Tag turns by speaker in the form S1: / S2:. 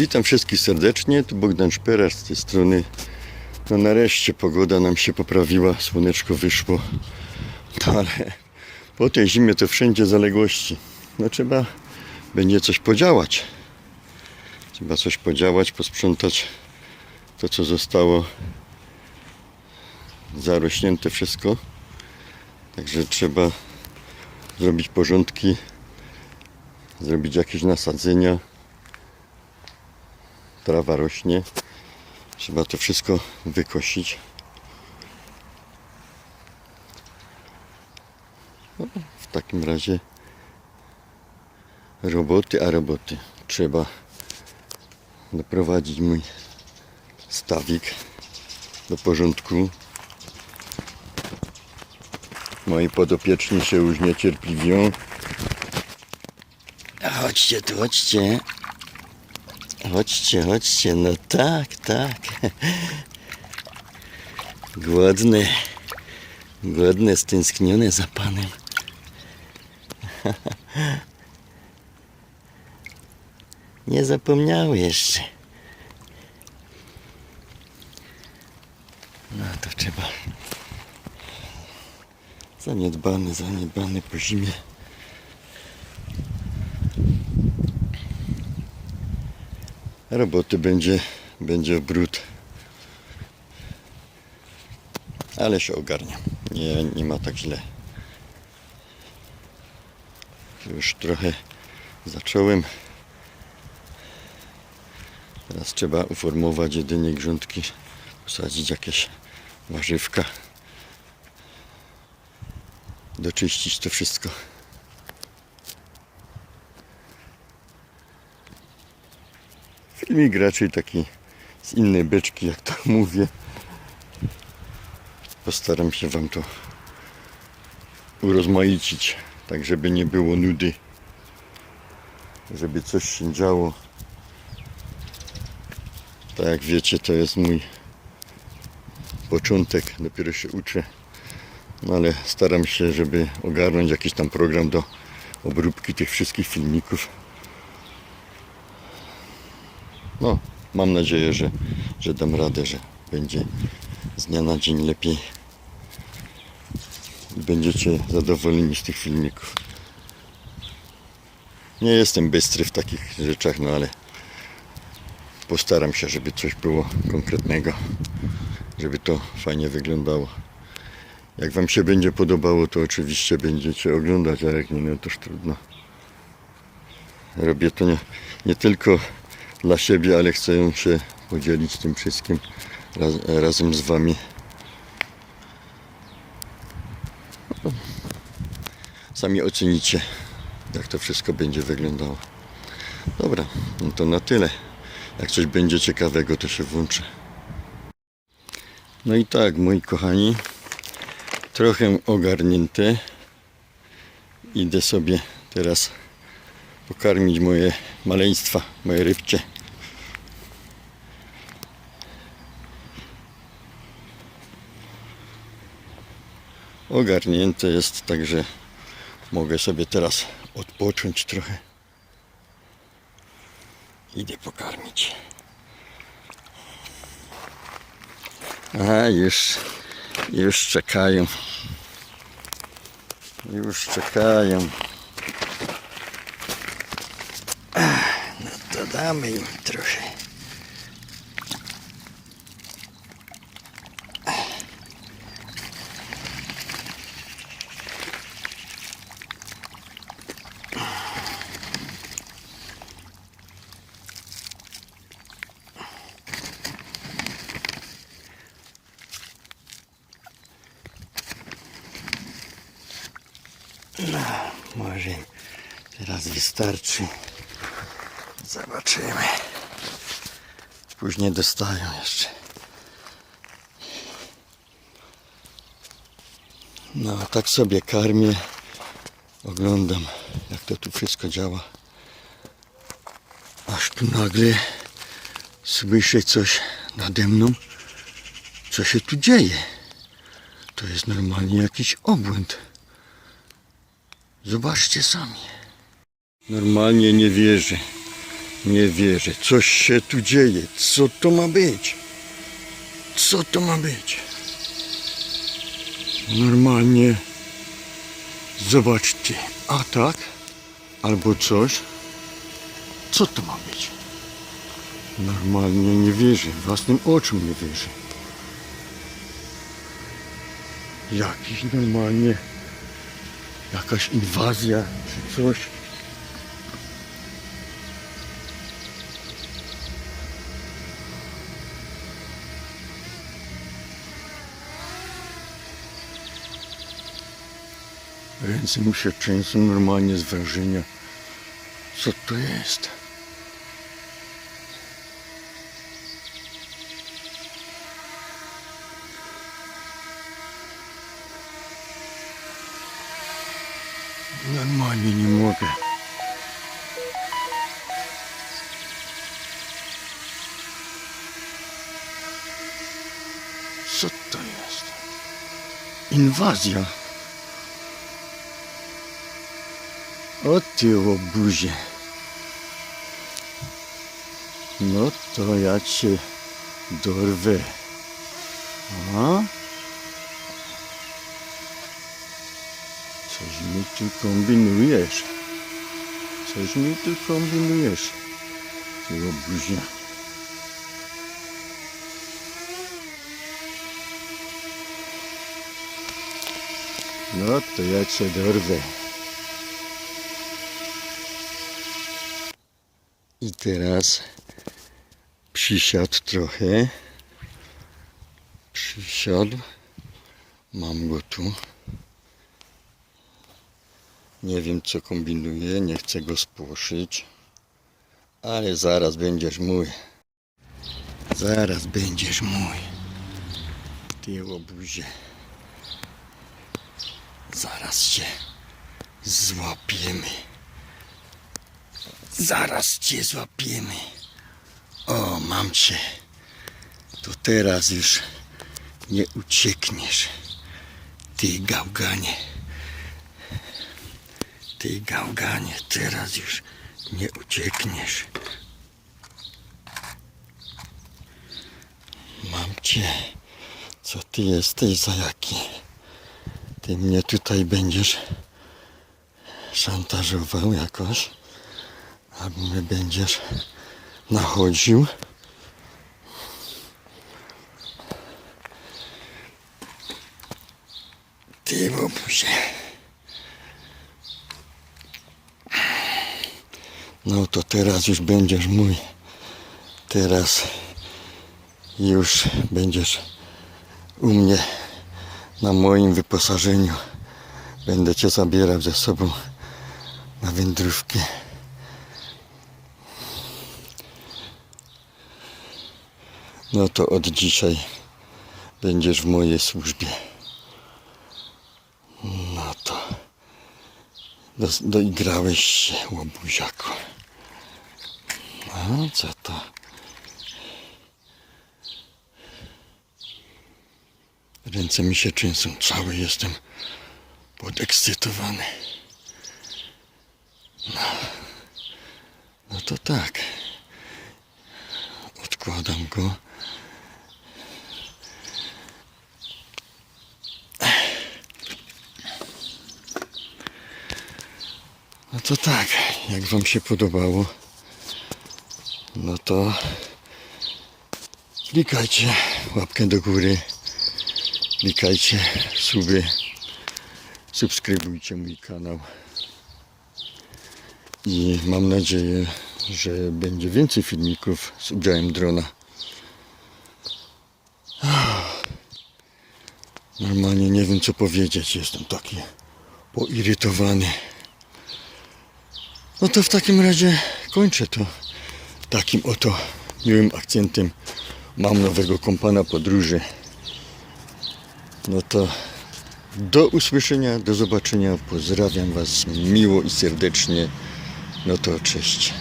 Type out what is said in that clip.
S1: Witam wszystkich serdecznie, tu Bogdan Szperar z tej strony. No nareszcie pogoda nam się poprawiła, słoneczko wyszło. No ale po tej zimie to wszędzie zaległości. No trzeba będzie coś podziałać. Trzeba coś podziałać, posprzątać to co zostało zarośnięte wszystko. Także trzeba zrobić porządki, zrobić jakieś nasadzenia. Trawa rośnie. Trzeba to wszystko wykosić. No, w takim razie roboty, a roboty. Trzeba doprowadzić mój stawik do porządku. Moi podopieczni się już niecierpliwią. Chodźcie tu, chodźcie. Chodźcie, chodźcie. No tak, tak. Głodny. Głodny, stęskniony za panem. Nie zapomniały jeszcze. No to trzeba. Zaniedbany, zaniedbany po zimie. Roboty będzie, będzie brud. Ale się ogarnia. Nie, nie ma tak źle. Już trochę zacząłem. Teraz trzeba uformować jedynie grządki, posadzić jakieś warzywka. Doczyścić to wszystko. Filmik raczej taki z innej beczki, jak to mówię. Postaram się Wam to urozmaicić, tak żeby nie było nudy, żeby coś się działo. Tak jak wiecie, to jest mój początek, dopiero się uczę. No ale staram się, żeby ogarnąć jakiś tam program do obróbki tych wszystkich filmików. No, mam nadzieję, że, że dam radę, że będzie z dnia na dzień lepiej. I Będziecie zadowoleni z tych filmików. Nie jestem bystry w takich rzeczach, no ale postaram się, żeby coś było konkretnego, żeby to fajnie wyglądało. Jak Wam się będzie podobało, to oczywiście będziecie oglądać, a jak nie, no toż trudno. Robię to nie, nie tylko dla siebie, ale chcę się podzielić tym wszystkim raz, razem z Wami. Sami ocenicie, jak to wszystko będzie wyglądało. Dobra, no to na tyle. Jak coś będzie ciekawego, to się włączę. No i tak, moi kochani, trochę ogarnięte. Idę sobie teraz pokarmić moje maleństwa, moje rybcie. Ogarnięte jest, także mogę sobie teraz odpocząć trochę. Idę pokarmić. A już, już czekają. Już czekają. No to damy im trochę. No, może teraz wystarczy. Zobaczymy. Później dostają jeszcze. No, tak sobie karmię. Oglądam, jak to tu wszystko działa. Aż tu nagle słyszę coś nade mną. Co się tu dzieje? To jest normalnie jakiś obłęd. Zobaczcie sami. Normalnie nie wierzę. Nie wierzę. Coś się tu dzieje. Co to ma być? Co to ma być? Normalnie. Zobaczcie. Atak. Albo coś. Co to ma być? Normalnie nie wierzę. Własnym oczom nie wierzę. Jakiś normalnie. Jakaś inwazja czy coś. Ręce mu się trzęsą normalnie z. Co to jest? Normalnie nie mogę. Co to jest? Inwazja. O ty łobuzie. No to ja cię dorwę. A? Coś mi tu kombinujesz. Coś mi tu kombinujesz. Ty łobuzie. No to ja cię dorwę. I teraz przysiadł trochę. Przysiadł. Mam go tu. Nie wiem co kombinuje, nie chcę go spłoszyć. Ale zaraz będziesz mój. Zaraz będziesz mój. Ty łobuzie. Zaraz cię złapiemy. Zaraz cię złapiemy. O, mam cię. To teraz już nie uciekniesz. Ty gałganie. Ty gałganie, teraz już nie uciekniesz. Mam cię. Co ty jesteś za jaki? Ty mnie tutaj będziesz szantażował jakoś? Albo mnie będziesz nachodził? Ty łobuzie. No to teraz już będziesz mój. Teraz już będziesz u mnie na moim wyposażeniu. Będę cię zabierał ze sobą na wędrówkę. No to od dzisiaj będziesz w mojej służbie. No to do, doigrałeś się, łobuziaku. A co to? Ręce mi się trzęsą, cały jestem podekscytowany. No, no to tak. Odkładam go. No to tak, jak Wam się podobało, no to klikajcie łapkę do góry, klikajcie suby, subskrybujcie mój kanał i mam nadzieję, że będzie więcej filmików z udziałem drona. Normalnie nie wiem co powiedzieć, jestem taki poirytowany. No to w takim razie kończę to takim oto miłym akcentem. Mam nowego kompana podróży. No to do usłyszenia, do zobaczenia. Pozdrawiam Was miło i serdecznie. No to cześć.